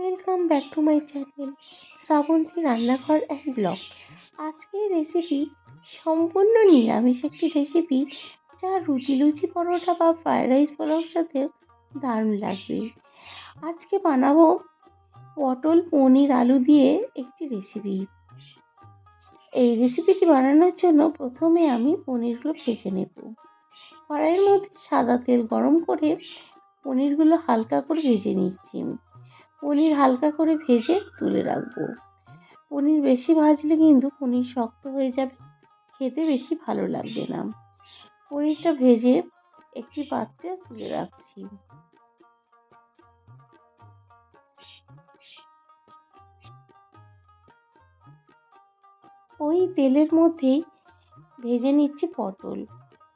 Welcome back to my channel Shrabanti রান্নাঘর and blog আজকের recipe সম্পূর্ণ নিরামিষ একটি রেসিপি যা রুটি, লুচি, পরোটা বা ফ্রায়েড রাইস পোলাওর সাথে দারুণ লাগবে। আজকে বানাবো পটল, পনির, আলু দিয়ে একটি রেসিপি এই রেসিপিটি বানানোর জন্য প্রথমে আমি পনিরগুলো ভেজে নেব। কড়াইয়ের মধ্যে সাদা তেল গরম করে পনিরগুলো হালকা করে ভেজে নিচ্ছি। পনির হালকা করে ভেজে তুলে রাখব। পনির বেশি ভাজলে কিন্তু পনির শক্ত হয়ে যাবে, খেতে বেশি ভালো লাগবে না। পনিরটা ভেজে একটি পাত্রে তুলে রাখছি। ওই তেলের মধ্যেই ভেজে নিচ্ছি পটল।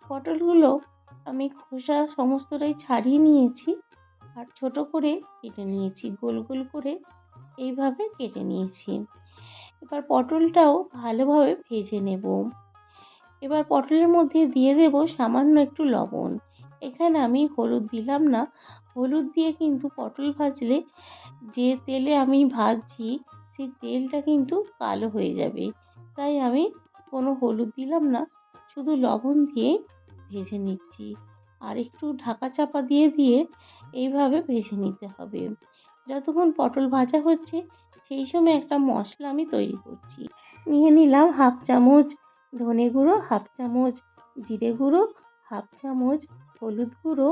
পটলগুলো আমি খোসা সমস্তটাই ছাড়িয়ে নিয়েছি। আর ছোট করে কেটে নিয়েছি, গোল গোল করে এইভাবে কেটে নিয়েছি। এবার পটলটাও ভালোভাবে ভেজে নেব। এবার পটলের মধ্যে দিয়ে দেব সামান্য একটু লবণ। এখানে আমি হলুদ দিলাম না, হলুদ দিয়ে কিন্তু পটল ভাজলে যে তেলে আমি ভাজছি, সেই তেলটা কিন্তু কালো হয়ে যাবে। তাই আমি কোনো হলুদ দিলাম না, শুধু লবণ দিয়ে ভেজে নিচ্ছি। আর একটু ঢাকা চাপা দিয়ে দিয়ে এইভাবে ভেজে নিতে হবে। যতক্ষণ পটল ভাজা হচ্ছে, সেই সময় একটা মশলা আমি তৈরি করছি। নিয়ে নিলাম হাফ চামচ ধনে গুঁড়ো, হাফ চামচ জিরে গুঁড়ো, হাফ চামচ হলুদ গুঁড়ো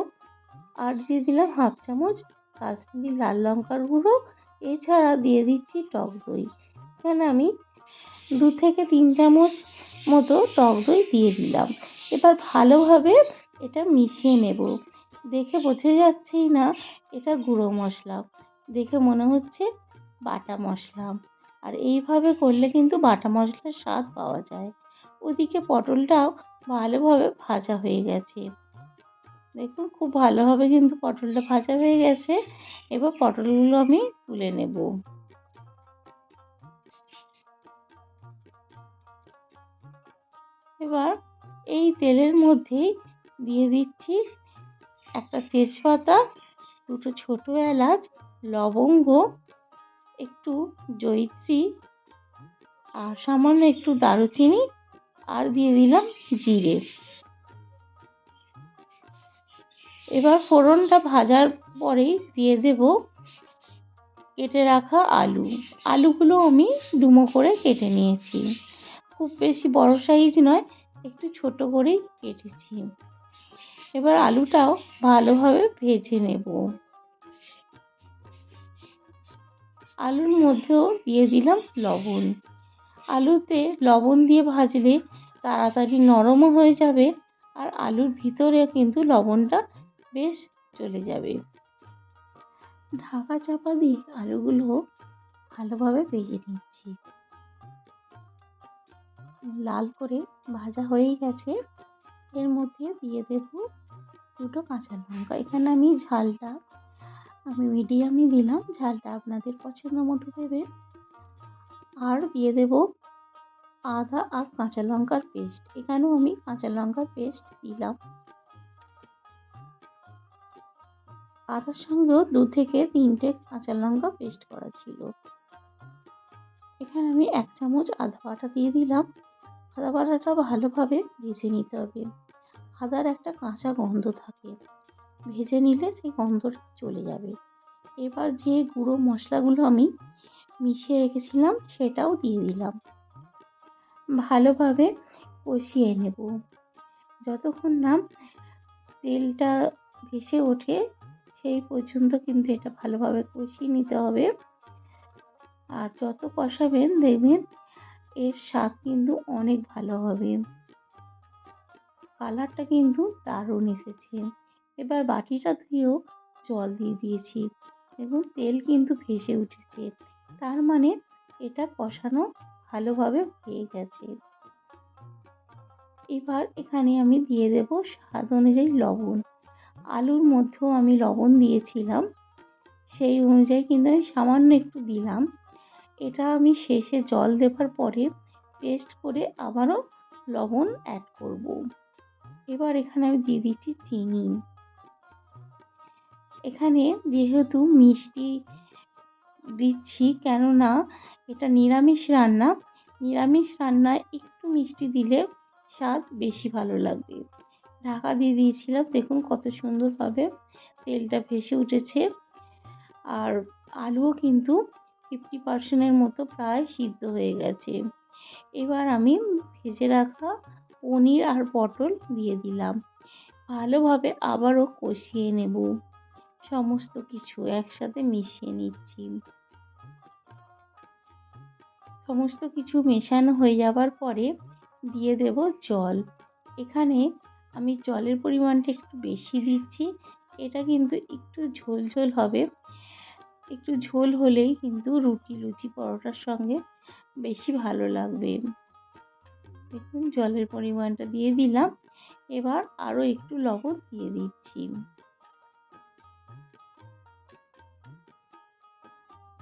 আর দিয়ে দিলাম হাফ চামচ কাশ্মীরি লাল লঙ্কার গুঁড়ো। এছাড়া দিয়ে দিচ্ছি টক দই। এখানে আমি দু থেকে তিন চামচ মতো টক দই দিয়ে দিলাম। এবার ভালোভাবে এটা মিশিয়ে নেব। দেখে বোঝা যাচ্ছেই না এটা গুঁড়ো মশলা। দেখে মনে হচ্ছে বাটা মশলা। আর এইভাবে করলে কিন্তু বাটা মশলার স্বাদ পাওয়া যায়। ওদিকে পটলটাও ভালোভাবে ভাজা হয়ে গেছে। দেখুন, খুব ভালোভাবে কিন্তু পটলটা ভাজা হয়ে গেছে। এবার পটলগুলো আমি তুলে নেব। এবার এই তেলের মধ্যেই দিয়ে দিচ্ছি একটা তেজপাতা, দুটো ছোটো এলাচ, লবঙ্গ, একটু জয়িত্রী আর সামান্য একটু দারুচিনি আর দিয়ে দিলাম জিরে। এবার ফোড়নটা ভাজার পরেই দিয়ে দেব কেটে রাখা আলু। আলুগুলো আমি ডুমো করে কেটে নিয়েছি। খুব বেশি বড় সাইজ নয়, একটু ছোট করেই কেটেছি। এবার আলুটাও ভালোভাবে ভেজে নেব। আলুর মধ্যেও দিয়ে দিলাম লবণ। আলুতে লবণ দিয়ে ভাজলে তাড়াতাড়ি নরমও হয়ে যাবে আর আলুর ভিতরে কিন্তু লবণটা বেশ চলে যাবে। ঢাকা চাপা দিয়ে আলুগুলো ভালোভাবে ভেজে নিচ্ছি। লাল করে ভাজা হয়ে গেছে। এর মধ্যে দিয়ে দেব দুটো কাঁচা লঙ্কা। এখানে আমি ঝালটা, আমি মিডিয়ামই দিলাম। ঝালটা আপনাদের পছন্দ মতো দেবে আর দিয়ে দেব আদা আর কাঁচা লঙ্কার পেস্ট এখানেও আমি কাঁচা লঙ্কার পেস্ট দিলাম। আদার সঙ্গেও দু থেকে তিনটে কাঁচা লঙ্কা পেস্ট করা ছিল। এখানে আমি এক চামচ আদা বাটা দিয়ে দিলাম। আদা বাটাটা ভালোভাবে ভেজে নিতে হবে। আদার একটা কাঁচা গন্ধ থাকে। ভেজে নিলে সেই গন্ধটা চলে যাবে। এবার যে গুঁড়ো মশলাগুলো আমি মিশিয়ে রেখেছিলাম, সেটাও দিয়ে দিলাম। ভালোভাবে কষিয়ে নেব। যতক্ষণ না তেলটা ভেসে ওঠে, সেই পর্যন্ত কিন্তু এটা ভালোভাবে কষিয়ে নিতে হবে। আর যত কষাবেন, দেখবেন এর স্বাদ কিন্তু অনেক ভালো হবে। কালারটা কিন্তু দারুণ এসেছে। এবার বাটিটা ধুয়েও জল দিয়ে দিয়েছি দেখুন তেল কিন্তু ভেসে উঠেছে। তার মানে এটা কষানো ভালোভাবে হয়ে গেছে। এবার এখানে আমি দিয়ে দেব স্বাদ অনুযায়ী লবণ। আলুর মধ্যেও আমি লবণ দিয়েছিলাম, সেই অনুযায়ী কিন্তু আমি সামান্য একটু দিলাম। এটা আমি শেষে জল দেবার পরে টেস্ট করে আবারও লবণ অ্যাড করব। এবার এখানে আমি দিয়ে দিচ্ছি চিনি। এখানে যেহেতু মিষ্টি দিচ্ছি, কেননা এটা নিরামিষ রান্না, নিরামিষ রান্নায় একটু মিষ্টি দিলে স্বাদ বেশি ভালো লাগবে। ঢাকা দিয়ে দিয়েছিলাম, দেখুন কত সুন্দরভাবে তেলটা ভেসে উঠেছে। আর আলুও কিন্তু ফিফটি পার্সেন্টের মতো প্রায় সিদ্ধ হয়ে গেছে। এবার আমি ভেজে রাখা পনির আর পটল দিয়ে দিলাম। ভালোভাবে আবারও কষিয়ে নেব। সমস্ত কিছু একসাথে মিশিয়ে নিচ্ছি। সমস্ত কিছু মেশানো হয়ে যাবার পরে দিয়ে দেব জল। এখানে আমি জলের পরিমাণটা একটু বেশি দিচ্ছি। এটা কিন্তু একটু ঝোল ঝোল হবে। একটু ঝোল হলেই কিন্তু রুটি, লুচি, পরোটার সঙ্গে বেশি ভালো লাগবে। দেখুন, জলের পরিমাণটা দিয়ে দিলাম। এবার আরও একটু লবণ দিয়ে দিচ্ছি।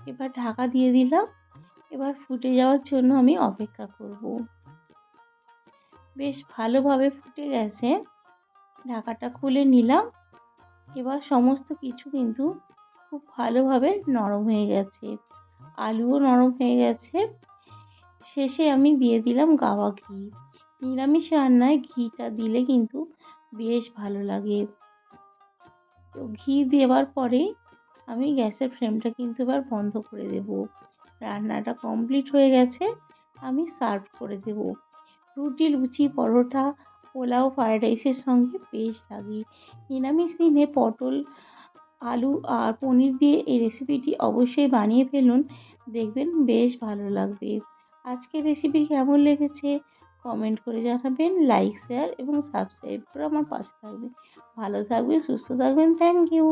এবার ঢাকা দিয়ে দিলাম। এবার ফুটে যাওয়ার জন্য আমি অপেক্ষা করব। বেশ ভালোভাবে ফুটে গেছে। ঢাকাটা খুলে নিলাম। এবার সমস্ত কিছু কিন্তু খুব ভালোভাবে নরম হয়ে গেছে। আলুও নরম হয়ে গেছে। শেষে আমি দিয়ে দিলাম গাওয়া ঘি। নিরামিষ রান্নায় ঘিটা দিলে কিন্তু বেশ ভালো লাগে। তো ঘি দেওয়ার পরে আমি গ্যাসের ফ্লেমটা কিন্তু এবার বন্ধ করে দেব। রান্নাটা কমপ্লিট হয়ে গেছে, আমি সার্ভ করে দেব। রুটি, লুচি, পরোটা, পোলাও, ফ্রায়েড রাইসের সঙ্গে বেশ লাগে। নিরামিষ দিনে পটল, আলু আর পনির দিয়ে এই রেসিপিটি অবশ্যই বানিয়ে ফেলুন, দেখবেন বেশ ভালো লাগবে। আজকের রেসিপি কেমন লেগেছে? কমেন্ট করে জানাবেন লাইক শেয়ার এবং সাবস্ক্রাইব করে আমার পাশে থাকবেন। ভালো থাকবেন, সুস্থ থাকবেন থ্যাংক ইউ